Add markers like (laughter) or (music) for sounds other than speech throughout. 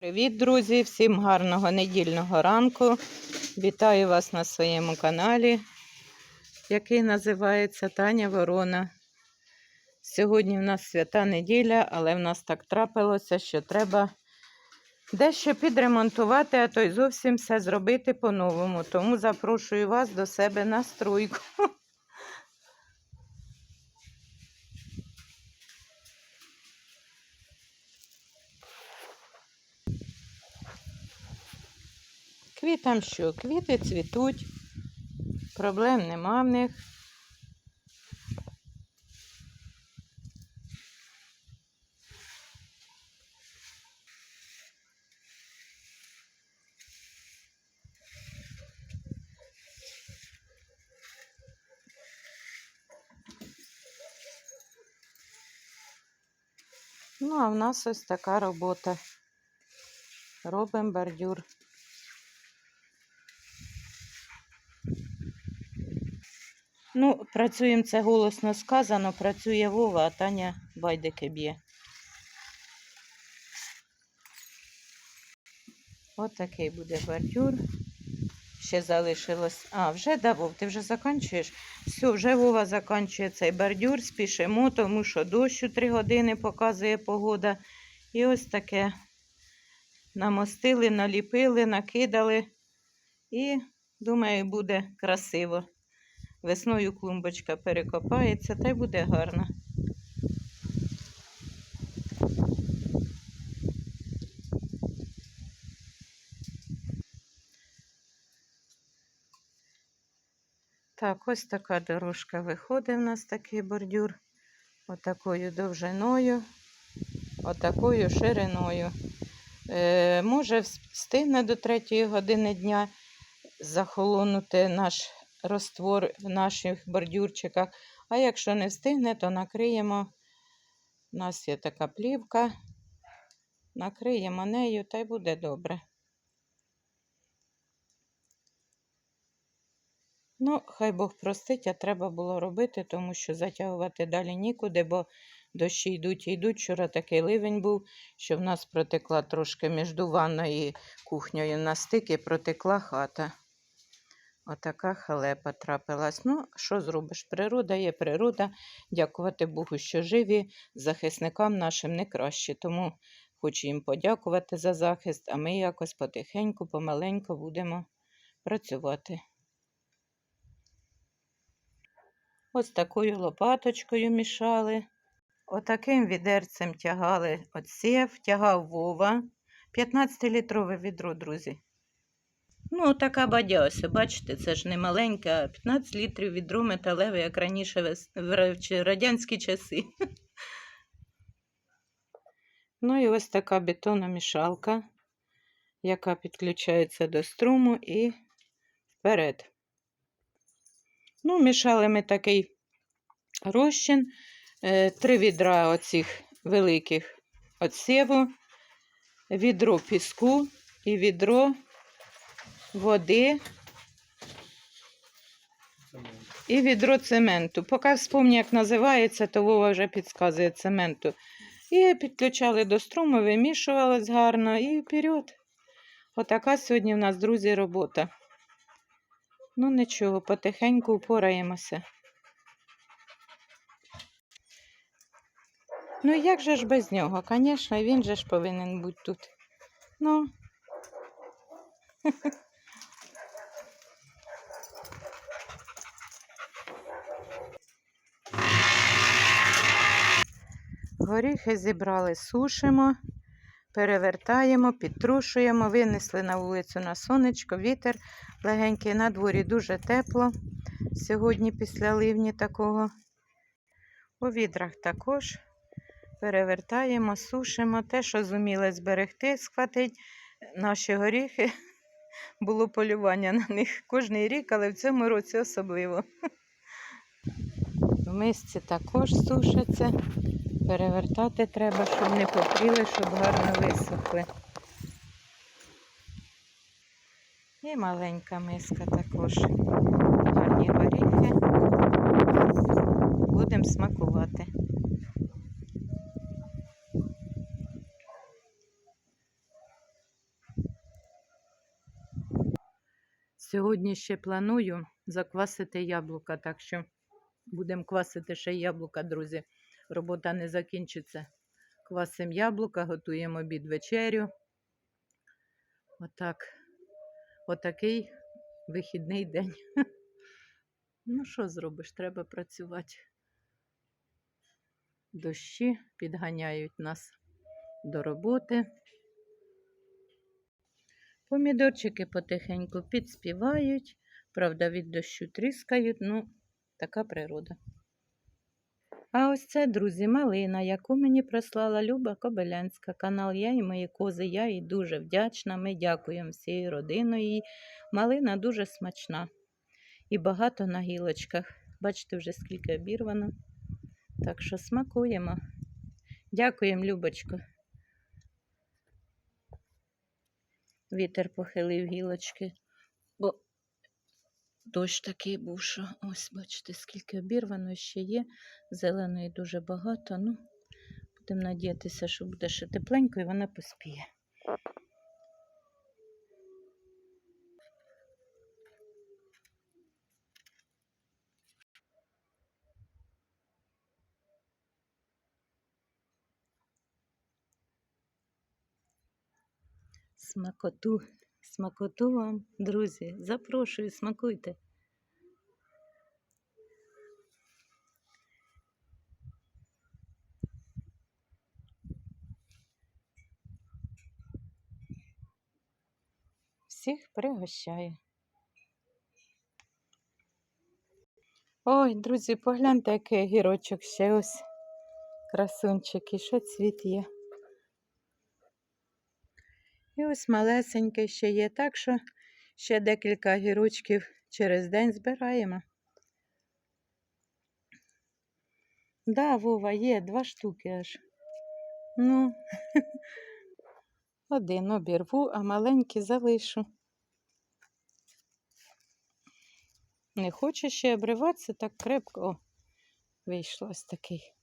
Привіт, друзі! Всім гарного недільного ранку. Вітаю вас на своєму каналі, який називається Таня Ворона. Сьогодні в нас свята неділя, але в нас так трапилося, що треба дещо підремонтувати, а то й зовсім все зробити по-новому. Тому запрошую вас до себе на струйку. Квітам що? Квіти цвітуть, проблем нема в них. Ну, а в нас ось така робота. Робимо бордюр. Ну, працюємо це голосно сказано, працює Вова, а Таня байдики б'є. Ось такий буде бордюр. Ще залишилось. А, вже да, Вов, ти вже закінчуєш? Все, вже Вова закінчує цей бордюр, спішимо, тому що дощу 3 години показує погода. І ось таке намостили, наліпили, накидали. І, думаю, буде красиво. Весною клумбочка перекопається та й буде гарно. Так, ось така дорожка виходить в нас такий бордюр. Отакою довжиною, отакою шириною. Е, може встигне до 3 години дня захолонути наш роствор в наших бордюрчиках. А якщо не встигне, то накриємо. У нас є така плівка. Накриємо нею та й буде добре. Ну, хай Бог простить, а треба було робити, тому що затягувати далі нікуди, бо дощі йдуть і йдуть. Вчора такий ливень був, що в нас протекла трошки між ванною і кухнею на стики, протекла хата. Отака халепа трапилась. Ну, що зробиш? Природа є природа. Дякувати Богу, що живі. Захисникам нашим не краще. Тому хочу їм подякувати за захист, а ми якось потихеньку, помаленьку будемо працювати. Ось такою лопаточкою мішали. Отаким відерцем тягали отсів, тягав Вова. 15-літрове відро, друзі. Ну, така бадяся, бачите, це ж не маленька, 15 літрів відро металеве, як раніше в радянські часи. (laughs) Ну і ось така бетономішалка, яка підключається до струму і вперед. Ну, мішали ми такий розчин, е, три відра оцих великих отсіву, відро піску і відро води і відро цементу. Поки вспомню, як називається, то Вова вже підказує цементу. І підключали до струму, вимішувалось гарно і вперед. Отака сьогодні в нас, друзі, робота. Ну нічого, потихеньку упораємося. Ну як же ж без нього? Звісно, він же ж повинен бути тут. Ну. (laughs) Горіхи зібрали, сушимо, перевертаємо, підтрушуємо, винесли на вулицю на сонечко, вітер легенький, на дворі дуже тепло. Сьогодні після ливні такого. У відрах також перевертаємо, сушимо. Те, що зуміли зберегти, схватить наші горіхи. (laughs) Було полювання на них кожний рік, але в цьому році особливо. В мисці також сушаться перевертати треба, щоб не попріли, щоб гарно висохли. І маленька миска також. Гарні горіхи. Будемо смакувати. Сьогодні ще планую заквасити яблука, так що будемо квасити ще яблука, друзі. Робота не закінчиться. Квасимо яблука, готуємо обід вечерю. Отак. Отакий вихідний день. (laughs) Ну, що зробиш? Треба працювати. Дощі підганяють нас до роботи. Помідорчики потихеньку підспівають, правда, від дощу тріскають, ну, така природа. А ось це, друзі, малина, яку мені прислала Люба Кобилянська. Канал Я і мої кози. Я їй дуже вдячна. Ми дякуємо всією родиною. Малина дуже смачна і багато на гілочках. Бачите, вже скільки обірвано. Так що смакуємо. Дякуємо, Любочко. Вітер похилив гілочки, дощ такий був, що ось, бачите, скільки обірвано ще є. Зеленої дуже багато. Ну, будемо надіятися, що буде ще тепленько і вона поспіє. Смакоту, смакоту вам, друзі. Запрошую, смакуйте. Всіх пригощаю. Ой, друзі, погляньте, який гірочок ще ось. Красунчик, і ще цвіт є. Ось малесенький ще є, так що ще декілька гірочків через день збираємо. Да, Вова, є два штуки аж. Ну, (laughs) один обірву, а маленький залишу. Не хоче ще обриватися так крепко. О, вийшло ось такий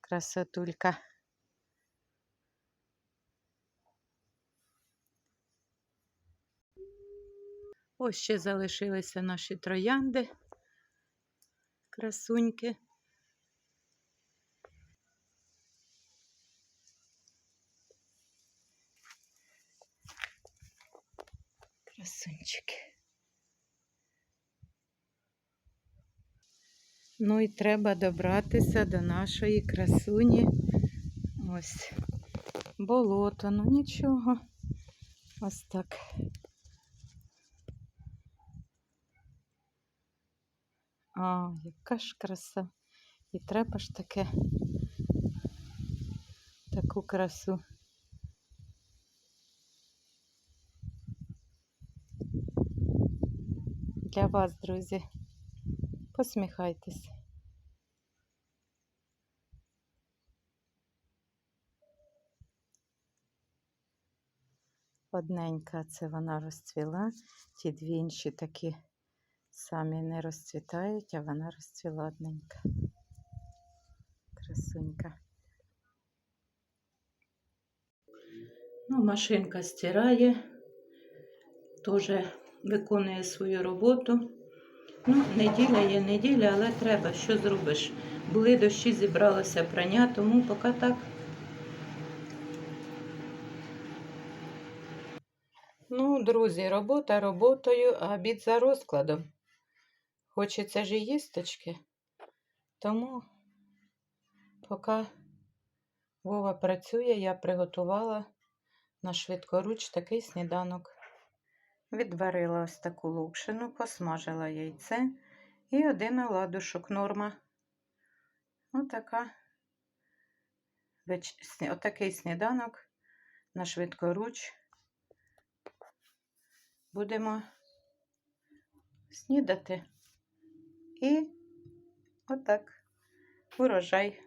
красотулька. Ось ще залишилися наші троянди, красуньки. Красунчики. Ну і треба добратися до нашої красуні. Ось болото, ну нічого. Ось так. А, яка ж краса. І треба ж таке таку красу. Для вас, друзі. Посміхайтесь. Одненька це вона розцвіла, ті дві інші такі самі не розцвітають, а вона розцвіла одненька. Красунька. Ну, машинка стирає, теж виконує свою роботу. Ну, неділя є неділя, але треба, що зробиш. Були дощі, зібралося прання, тому поки так. Ну, друзі, робота роботою, а обід за розкладом. Хочеться ж і їсточки. Тому, поки Вова працює, я приготувала на швидкоруч такий сніданок. Відварила ось таку лукшину, посмажила яйце і один оладушок норма. Отака. Отакий сніданок на швидкоруч. Будемо снідати. І отак урожай.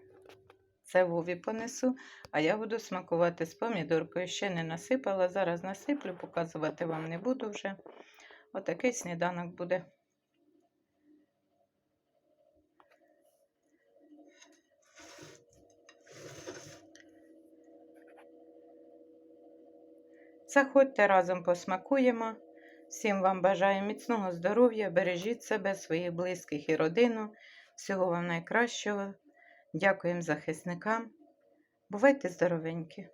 Це Вові понесу, а я буду смакувати з помідоркою. Ще не насипала, зараз насиплю, показувати вам не буду вже. Отакий сніданок буде. Заходьте разом посмакуємо. Всім вам бажаю міцного здоров'я, бережіть себе, своїх близьких і родину. Всього вам найкращого. Дякуємо захисникам. Бувайте здоровенькі!